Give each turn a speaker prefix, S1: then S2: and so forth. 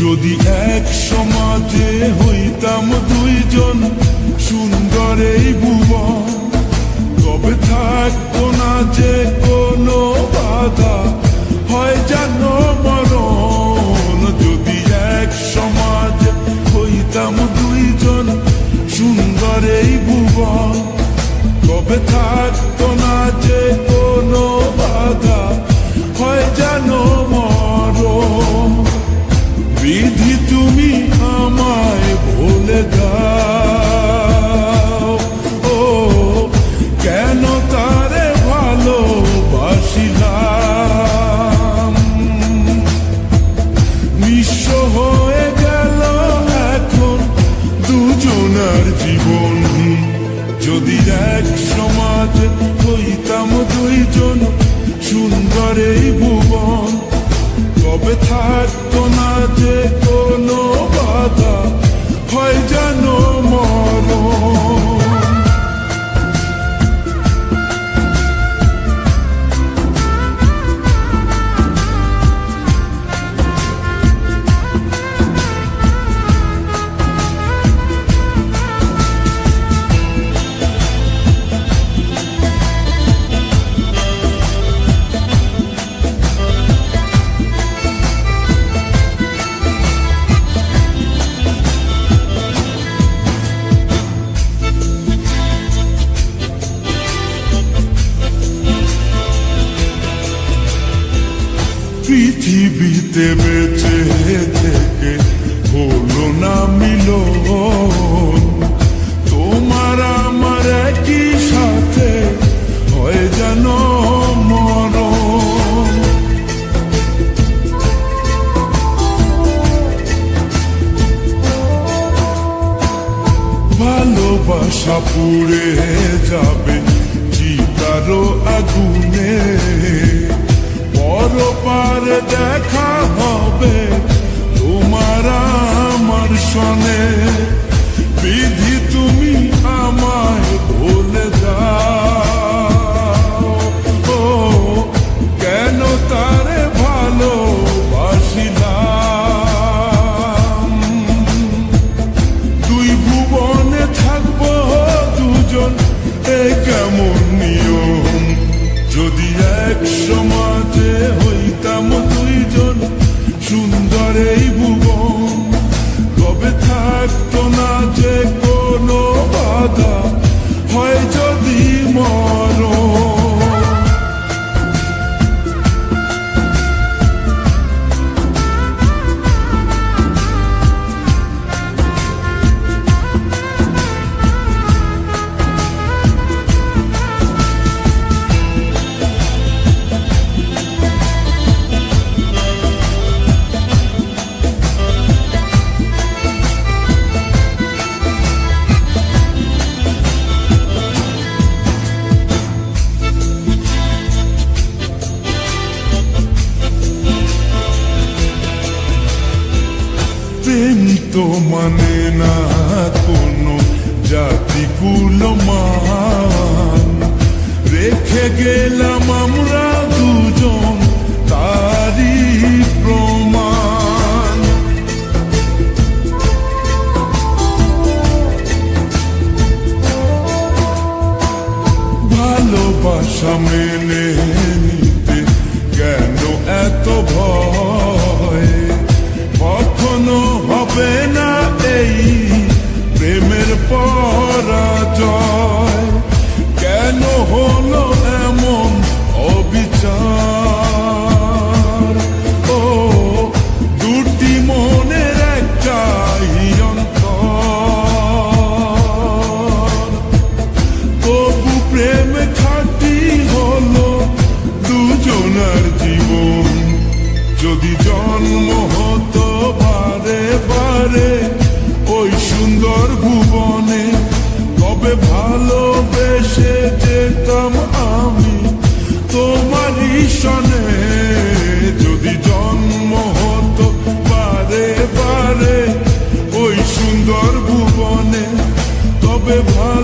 S1: যদি এক সমাজে হইতাম দুইজন সুন্দর এই ভুবন তবে থাকতো না যে দুইজন সুন্দর এই ভুবন। তবে থাকতো না যে কোনো বাধা হয় যেন পৃথিবীতে বেঁচে থেকে হলো না মিলন। তোমার আমার একই সাথে হয় যেন মরণ। ভালোবাসা পুড়ে যাবে চিতারো আগুনে। পরপার দেখা হবে তোমার আমার সনে। মানে না কোনো জাতি কুল মান রেখে গেলাম আমরা দুজন তারি প্রমাণ। ভালোবাসা মেনে নিতে কেন এত ভয়? কখনো হবে প্রেম খাটি হলো দুজনের জীবন। যদি জন্ম হতো বারে বারে, ওই সুন্দর ভুবনে তবে ভালোবেসে যেতাম আমি তোমার ঈশনে। যদি জন্ম হতো বারে বারে, ওই সুন্দর ভুবনে তবে ভালো